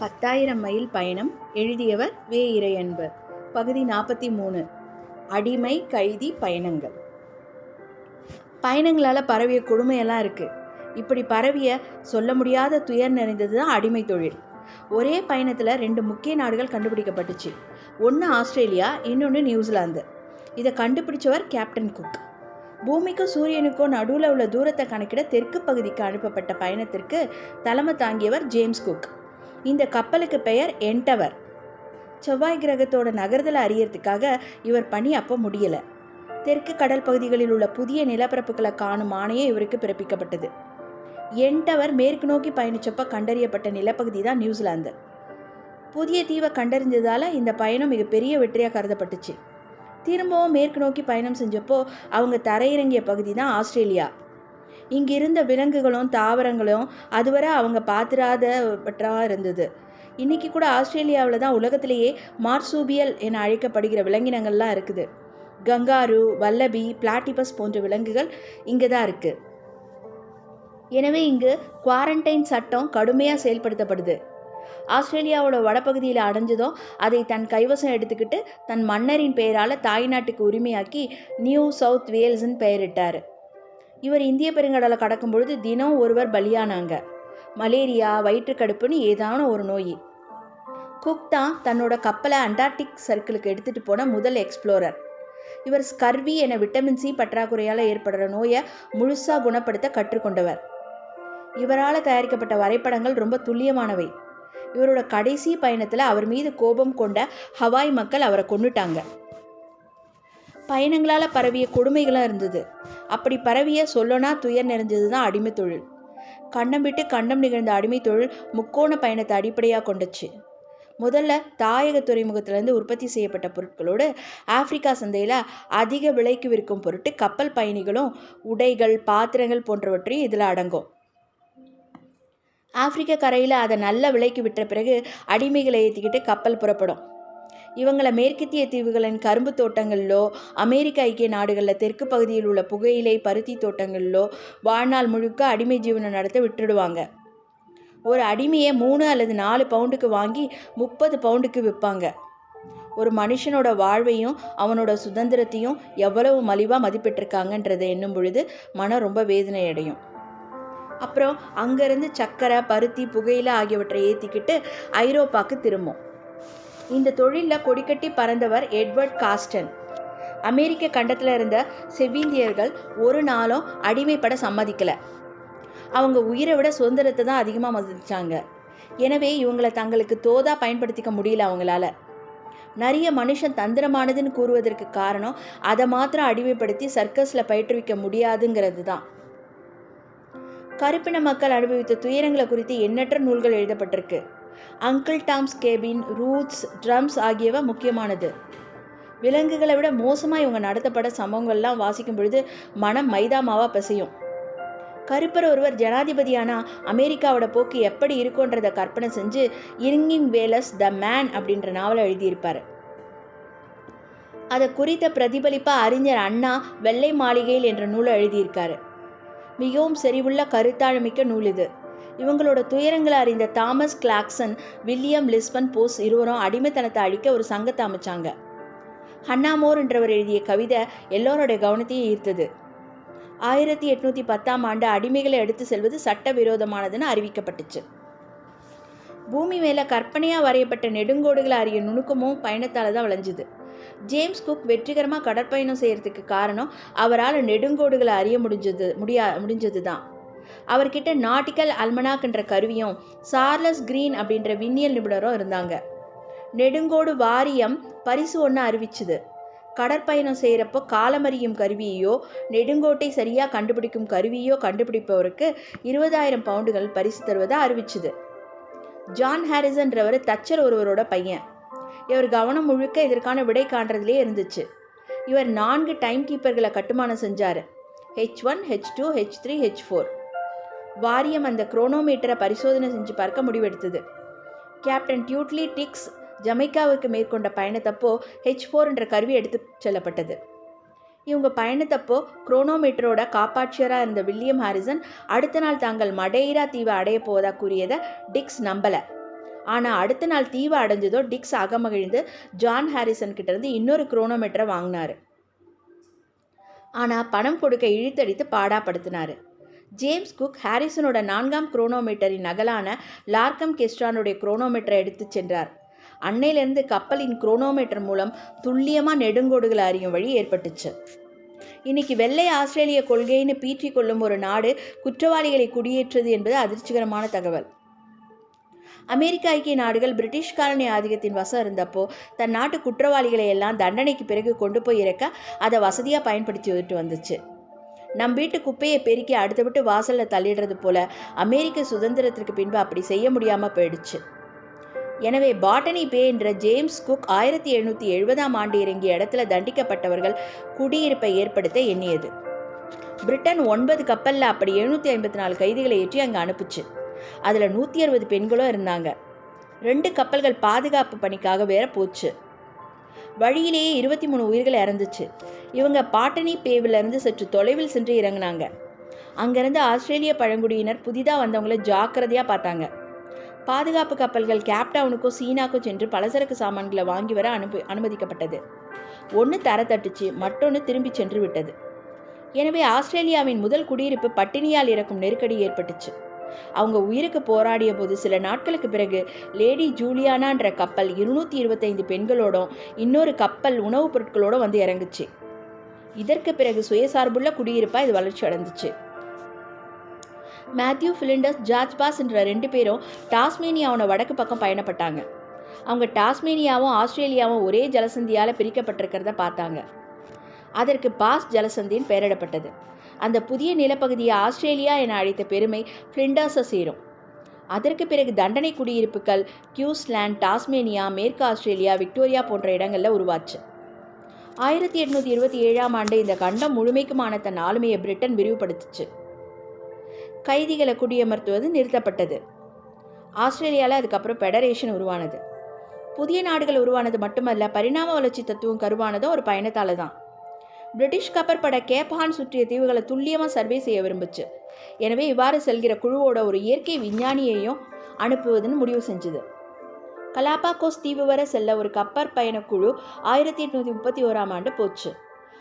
பத்தாயிரம் மைல் பயணம் எழுதியவர் வே. இறையன்பர் பகுதி நாற்பத்தி மூணு. அடிமை கைதி பயணங்கள். பயணங்களால் பரவிய கொடுமையெல்லாம் இருக்குது இப்படி பரவிய சொல்ல முடியாத துயர் நிறைந்தது தான் அடிமை தொழில். ஒரே பயணத்தில் ரெண்டு முக்கிய நாடுகள் கண்டுபிடிக்கப்பட்டுச்சு. ஒன்று ஆஸ்திரேலியா இன்னொன்று நியூசிலாந்து. இதை கண்டுபிடிச்சவர் கேப்டன் குக். பூமிக்கும் சூரியனுக்கும் நடுவில் உள்ள தூரத்தை கணக்கிட தெற்கு பகுதிக்கு அனுப்பப்பட்ட பயணத்திற்கு தலைமை தாங்கியவர் ஜேம்ஸ் குக். இந்த கப்பலுக்கு பெயர் என்டவர் செவ்வாய் கிரகத்தோட நகர்தலை அறியறதுக்காக இவர் பணி அப்போ முடியலை. தெற்கு கடல் பகுதிகளில் உள்ள புதிய நிலப்பரப்புகளை காணும் ஆணையே இவருக்கு பிறப்பிக்கப்பட்டது. என்டவர் மேற்கு நோக்கி பயணிச்சப்ப கண்டறியப்பட்ட நிலப்பகுதி தான் நியூசிலாந்து. புதிய தீவை கண்டறிஞ்சதால இந்த பயணம் மிகப்பெரிய வெற்றியாக கருதப்பட்டுச்சு. திரும்பவும் மேற்கு நோக்கி பயணம் செஞ்சப்போ அவங்க தரையிறங்கிய பகுதி தான் ஆஸ்திரேலியா. இங்கே இருந்த விலங்குகளும் தாவரங்களும் அதுவரை அவங்க பார்த்துராதவற்றாக இருந்தது. இன்னைக்கு கூட ஆஸ்திரேலியாவில் தான் உலகத்திலேயே மார்சூபியல் என அழைக்கப்படுகிற விலங்கினங்கள்லாம் இருக்குது. கங்காரு வல்லபி பிளாட்டிபஸ் போன்ற விலங்குகள் இங்கே தான் இருக்குது எனவே இங்கு குவாரண்டைன் சட்டம் கடுமையாக செயல்படுத்தப்படுது. ஆஸ்திரேலியாவோட வடபகுதியில் அடைஞ்சதும் அதை தன் கைவசம் எடுத்துக்கிட்டு தன் மன்னரின் பெயரால் தாய்நாட்டுக்கு உரிமையாக்கி நியூ சவுத் வேல்ஸ்ன்னு பெயரிட்டார். இவர் இந்திய பெருங்கடலை கடக்கும் பொழுது தினம் ஒருவர் பலியானாங்க. மலேரியா வயிற்றுக்கடுப்புன்னு ஏதான ஒரு நோய். குக் தான் தன்னோட கப்பலை அண்டார்டிக் சர்க்கிளுக்கு எடுத்துகிட்டு போன முதல் எக்ஸ்ப்ளோரர். இவர் ஸ்கர்வி என விட்டமின் சி பற்றாக்குறையால் ஏற்படுற நோயை முழுசாக குணப்படுத்த கற்றுக்கொண்டவர். இவரால் தயாரிக்கப்பட்ட வரைபடங்கள் ரொம்ப துல்லியமானவை. இவரோட கடைசி பயணத்தில் அவர் மீது கோபம் கொண்ட ஹவாய் மக்கள் அவரை கொண்டுட்டாங்க பயணங்களால் பரவிய கொடுமைகளாக இருந்தது. அப்படி பரவிய சொல்லனா துயர் நிறைஞ்சது தான் அடிமை தொழில். கண்டம் விட்டு கண்டம் நிகழ்ந்த அடிமை தொழில் முக்கோண பயணத்தை அடிப்படையாக கொண்டுச்சு. முதல்ல தாயக துறைமுகத்திலேருந்து உற்பத்தி செய்யப்பட்ட பொருட்களோடு ஆப்பிரிக்கா சந்தையில் அதிக விலைக்கு விற்கும் பொருட்டு கப்பல் பயணிகளும் உடைகள் பாத்திரங்கள் போன்றவற்றையும் இதில் அடங்கும். ஆப்பிரிக்க கரையில் அதை நல்ல விலைக்கு விட்ட பிறகு அடிமைகளை ஏற்றிக்கிட்டு கப்பல் புறப்படும். இவங்களை மேற்கத்திய தீவுகளின் கரும்பு தோட்டங்களிலோ அமெரிக்க ஐக்கிய நாடுகளில் தெற்கு பகுதியில் உள்ள புகையிலை பருத்தி தோட்டங்களிலோ வாழ்நாள் முழுக்க அடிமை ஜீவனம் நடத்த விட்டுடுவாங்க. ஒரு அடிமையை மூணு அல்லது நாலு பவுண்டுக்கு வாங்கி முப்பது பவுண்டுக்கு விற்பாங்க. ஒரு மனுஷனோட வாழ்வையும் அவனோட சுதந்திரத்தையும் எவ்வளவு மலிவாக மதிப்பிட்டிருக்காங்கன்றதை எண்ணும் பொழுது மனம் ரொம்ப வேதனை அடையும் அப்புறம் அங்கேருந்து சக்கரை பருத்தி புகையிலை ஆகியவற்றை ஏற்றிக்கிட்டு ஐரோப்பாவுக்கு திரும்பும். இந்த தொழிலில் கொடிக்கட்டி பறந்தவர் எட்வர்ட் காஸ்டன். அமெரிக்க கண்டத்தில் இருந்த செவ்விந்தியர்கள் ஒரு நாளும் அடிமைப்பட சம்மதிக்கலை. அவங்க உயிரை விட சுதந்திரத்தை தான் அதிகமாக மதிச்சாங்க. எனவே இவங்களை தங்களுக்கு தோதா பயன்படுத்திக்க முடியல அவங்களால. நிறைய மனுஷன் தந்திரமானதுன்னு கூறுவதற்கு காரணம் அதை மாத்திரம் அடிமைப்படுத்தி சர்க்கஸில் பயிற்றுவிக்க முடியாதுங்கிறது தான். கருப்பின மக்கள் அனுபவித்த துயரங்களை குறித்து எண்ணற்ற நூல்கள் எழுதப்பட்டிருக்கு. Uncle Tom's Cabin Roots Drums ஆகியவை முக்கியமானது. விலங்குகளை விட மோசமாக இவங்க நடத்தப்பட சம்பவங்கள்லாம் வாசிக்கும் பொழுது மனம் மைதாமாவாக பசையும். கருப்பர் ஒருவர் ஜனாதிபதியானா அமெரிக்காவோட போக்கு எப்படி இருக்குன்றதை கற்பனை செஞ்சு இரிங்கிங் வேலஸ் த மேன் அப்படின்ற நாவலை எழுதியிருப்பார். அதை குறித்த பிரதிபலிப்பாக அறிஞர் அண்ணா வெள்ளை மாளிகையில் என்ற நூலை எழுதியிருக்காரு. மிகவும் செறிவுள்ள கருத்தாழமிக்க நூல் இது. இவங்களோட துயரங்களை அறிந்த தாமஸ் கிளாக்சன் வில்லியம் லிஸ்பன் போஸ் இருவரும் அடிமைத்தனத்தை அழிக்க ஒரு சங்கத்தை அமைச்சாங்க. ஹன்னாமோர் என்றவர் எழுதிய கவிதை எல்லோருடைய கவனத்தையும் ஈர்த்தது. ஆயிரத்தி எட்நூற்றி பத்தாம் ஆண்டு அடிமைகளை எடுத்து செல்வது சட்டவிரோதமானதுன்னு அறிவிக்கப்பட்டுச்சு. பூமி மேலே கற்பனையாக வரையப்பட்ட நெடுங்கோடுகளை அறிய நுணுக்கமும் பயணத்தால் தான் விளைஞ்சுது. ஜேம்ஸ் குக் வெற்றிகரமாக கடற்பயணம் செய்கிறதுக்கு காரணம் அவரால் நெடுங்கோடுகளை அறிய முடிஞ்சது முடியா முடிஞ்சது தான் அவர்கிட்ட நாட்டிக்கல் அல்மனாக்ன்ற கருவியும் சார்லஸ் கிரீன் அப்படின்ற விண்ணியல் நிபுணரும் இருந்தாங்க. நெடுங்கோடு வாரியம் பரிசு ஒன்று அறிவிச்சுது. கடற்பயணம் செய்கிறப்போ காலமறியும் கருவியையோ நெடுங்கோட்டை சரியாக கண்டுபிடிக்கும் கருவியோ கண்டுபிடிப்பவருக்கு இருபதாயிரம் பவுண்டுகள் பரிசு தருவதாக அறிவிச்சுது. ஜான் ஹாரிசன்றவர் தச்சர் ஒருவரோட பையன். இவர் கவனம் முழுக்க இதற்கான விடை காண்றதுலே இருந்துச்சு. இவர் நான்கு டைம் கீப்பர்களை கட்டுமானம் செஞ்சார். H one H two H three H four வாரியம் அந்த குரோனோமீட்டரை பரிசோதனை செஞ்சு பார்க்க முடிவெடுத்தது. கேப்டன் டியூட்லி டிக்ஸ் ஜமைக்காவுக்கு மேற்கொண்ட பயணத்தப்போ ஹெச் ஃபோர் என்ற கருவி எடுத்து செல்லப்பட்டது. இவங்க பயணத்தப்போ குரோனோமீட்டரோட காப்பாட்சியராக இருந்த வில்லியம் ஹாரிசன் அடுத்த நாள் தாங்கள் மடேரா தீவை அடைய போவதாக கூறியதை டிக்ஸ் நம்பலை. ஆனால் அடுத்த நாள் தீவை அடைஞ்சதோ டிக்ஸ் அகமகிழ்ந்து ஜான் ஹாரிசன் கிட்டேருந்து இன்னொரு குரோனோமீட்டரை வாங்கினார். ஆனால் பணம் கொடுக்க இழுத்தடித்து பாடாப்படுத்தினார். ஜேம்ஸ் குக் ஹாரிசனோட நான்காம் குரோனோமீட்டரின் நகலான லார்கம் கெஸ்ட்ரானுடைய குரோனோமீட்டரை எடுத்துச் சென்றார். அன்னையிலிருந்து கப்பலின் குரோனோமீட்டர் மூலம் துல்லியமாக நெடுங்கோடுகளை அறியும் வழி ஏற்பட்டுச்சு. இன்னைக்கு வெள்ளை ஆஸ்திரேலிய கொள்கைன்னு பீற்றிக் கொள்ளும் ஒரு நாடு குற்றவாளிகளை குடியேற்றது என்பது அதிர்ச்சிகரமான தகவல். அமெரிக்க ஐக்கிய நாடுகள் பிரிட்டிஷ் காலனி ஆதிக்கத்தின் வசம் இருந்தப்போ தன் நாட்டு குற்றவாளிகளை எல்லாம் தண்டனைக்கு பிறகு கொண்டு போய் இறக்க அதை வசதியாக பயன்படுத்தி விட்டு வந்துச்சு. நம் வீட்டு குப்பையை பெருக்கி அடுத்த விட்டு வாசலில் தள்ளிடுறது போல அமெரிக்க சுதந்திரத்திற்கு பின்பு அப்படி செய்ய முடியாமல் போயிடுச்சு. எனவே பாட்டனி பே என்ற ஜேம்ஸ் குக் ஆயிரத்தி எழுநூற்றி எழுபதாம் ஆண்டு இறங்கிய இடத்துல தண்டிக்கப்பட்டவர்கள் குடியிருப்பை ஏற்படுத்த எண்ணியது. பிரிட்டன் ஒன்பது கப்பலில் அப்படி எழுநூற்றி ஐம்பத்தி நாலு கைதிகளை ஏற்றி அங்கே அனுப்புச்சு. அதில் நூற்றி அறுபது பெண்களும் இருந்தாங்க. ரெண்டு கப்பல்கள் பாதுகாப்பு பணிக்காக வேற போச்சு. வழியிலேயே இருபத்தி மூணு உயிர்கள் இறந்துச்சு. இவங்க பாட்டனி பேவிலிருந்து சற்று தொலைவில் சென்று இறங்கினாங்க. அங்கேருந்து ஆஸ்திரேலிய பழங்குடியினர் புதிதாக வந்தவங்கள ஜாக்கிரதையாக பார்த்தாங்க. பாதுகாப்பு கப்பல்கள் கேப்டவுனுக்கும் சீனாக்கும் சென்று பலசரக்கு சாமான்களை வாங்கி வர அனுப்பி அனுமதிக்கப்பட்டது. ஒன்று தர தட்டுச்சு மற்றொன்று திரும்பி சென்று விட்டது. எனவே ஆஸ்திரேலியாவின் முதல் குடியிருப்பு பட்டினியால் இறக்கும் நெருக்கடி ஏற்பட்டுச்சு. அவங்க உயிருக்கு போராடிய போது சில நாட்களுக்கு பிறகு லேடி ஜூலியானான்ற கப்பல் இருநூற்றி இருபத்தைந்து பெண்களோடும் இன்னொரு கப்பல் உணவுப் பொருட்களோட வந்து இறங்குச்சு. இதற்கு பிறகு சுயசார்புள்ள குடியிருப்பாக இது வளர்ச்சி அடைந்துச்சு மேத்யூ ஃபிலிண்டஸ் ஜார்ஜ் பாஸ் என்ற ரெண்டு பேரும் டாஸ்மேனியாவோட வடக்கு பக்கம் பயணப்பட்டாங்க. அவங்க டாஸ்மேனியாவும் ஆஸ்திரேலியாவும் ஒரே ஜலசந்தியால் பிரிக்கப்பட்டிருக்கிறத பார்த்தாங்க. அதற்கு பாஸ் ஜலசந்தின்னு பெயரிடப்பட்டது. அந்த புதிய நிலப்பகுதியை ஆஸ்திரேலியா என அழைத்த பெருமை ஃப்ளிண்டாஸை சேரும். அதற்கு பிறகு தண்டனை குடியிருப்புகள் கியூஸ்லேண்ட் டாஸ்மேனியா மேற்கு ஆஸ்திரேலியா விக்டோரியா போன்ற இடங்களில் உருவாச்சு. ஆயிரத்தி எட்நூற்றி இருபத்தி ஏழாம் ஆண்டு இந்த கண்டம் முழுமைக்குமான தன் ஆளுமையை பிரிட்டன் விரிவுபடுத்துச்சு. கைதிகளை குடியமர்த்துவது நிறுத்தப்பட்டது. ஆஸ்திரேலியாவில் அதுக்கப்புறம் ஃபெடரேஷன் உருவானது. புதிய நாடுகள் உருவானது மட்டுமல்ல பரிணாம வளர்ச்சி தத்துவம் கருவானதும் ஒரு பயணத்தால் தான். பிரிட்டிஷ் கப்பற்பட கேப்ஹான் சுற்றிய தீவுகளை துல்லியமாக சர்வே செய்ய விரும்புச்சு. எனவே இவ்வாறு செல்கிற குழுவோட ஒரு இயற்கை விஞ்ஞானியையும் அனுப்புவதுன்னு முடிவு செஞ்சுது. கலாபாகோஸ் தீவு வரை செல்ல ஒரு கப்பற் பயணக்குழு ஆயிரத்தி எட்நூற்றி முப்பத்தி ஓராம் ஆண்டு போச்சு.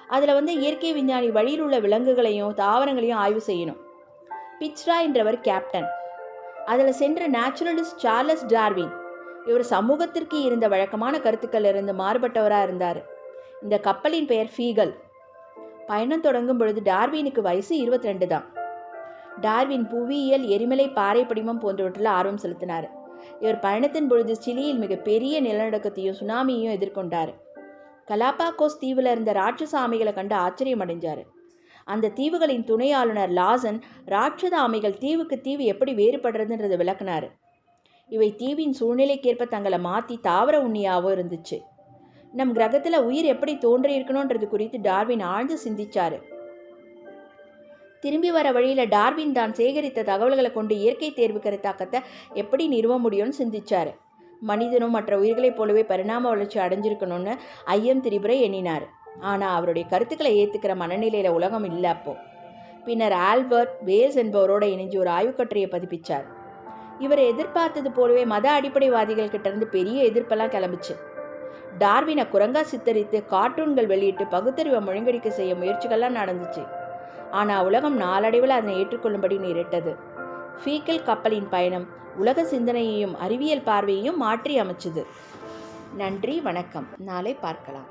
அதில் வந்து இயற்கை விஞ்ஞானி வழியில் உள்ள விலங்குகளையும் தாவரங்களையும் ஆய்வு செய்யணும். பிச்ரா என்றவர் கேப்டன். அதில் சென்ற நேச்சுரலிஸ்ட் சார்லஸ் டார்வின். இவர் சமூகத்திற்கு இருந்த வழக்கமான கருத்துக்கள் இருந்து மாறுபட்டவராக இருந்தார். இந்த கப்பலின் பெயர் ஃபீகல். பயணம் தொடங்கும் பொழுது டார்வினுக்கு வயசு இருபத்தி ரெண்டு தான். டார்வின் புவியியல் எரிமலை பாறை படிமம் போன்றவற்றில் ஆர்வம் செலுத்தினார். இவர் பயணத்தின் பொழுது சிலியில் மிக பெரிய நிலநடுக்கத்தையும் சுனாமியையும் எதிர்கொண்டார். கலாபாகோஸ் தீவில் இருந்த ராட்சச ஆமைகளை கண்டு ஆச்சரியம் அடைஞ்சார். அந்த தீவுகளின் துணை ஆளுநர் லாசன் ராட்சத ஆமைகள் தீவுக்கு தீவு எப்படி வேறுபடுறதுன்றதை விளக்குனார். இவை தீவின் சூழ்நிலைக்கேற்ப தங்களை மாற்றி தாவர உண்ணியாகவும் இருந்துச்சு. நம் கிரகத்தில் உயிர் எப்படி தோன்றி இருக்கணுன்றது குறித்து டார்வின் ஆழ்ந்து சிந்திச்சார். திரும்பி வர வழியில் டார்வின் தான் சேகரித்த தகவல்களை கொண்டு இயற்கை தேர்வு கருத்தாக்கத்தை எப்படி நிறுவ முடியும்னு சிந்திச்சார். மனிதனும் மற்ற உயிர்களைப் போலவே பரிணாம வளர்ச்சி அடைஞ்சிருக்கணும்னு ஐயம் திரிபுரை எண்ணினார். ஆனால் அவருடைய கருத்துக்களை ஏற்றுக்கிற மனநிலையில் உலகம் இல்லை அப்போ. பின்னர் ஆல்பர்ட் வேஸ் என்பவரோட இணைஞ்சு ஒரு ஆய்வுக்கட்டுரையை பதிப்பிச்சார். இவர் எதிர்பார்த்தது போலவே மத அடிப்படைவாதிகள் கிட்டேருந்து பெரிய எதிர்ப்பெல்லாம் கிளம்பிச்சு. டார்வினை குரங்கா சித்தரித்து கார்ட்டூன்கள் வெளியிட்டு பகுத்தறிவை முழங்கடிக்க செய்ய முயற்சிகள்லாம் நடந்துச்சு. ஆனால் உலகம் நாளடைவில் அதனை ஏற்றுக்கொள்ளும்படி நேரிட்டது. ஃபீக்கல் கப்பலின் பயணம் உலக சிந்தனையையும் அறிவியல் பார்வையையும் மாற்றி அமைச்சுது. நன்றி வணக்கம். நாளை பார்க்கலாம்.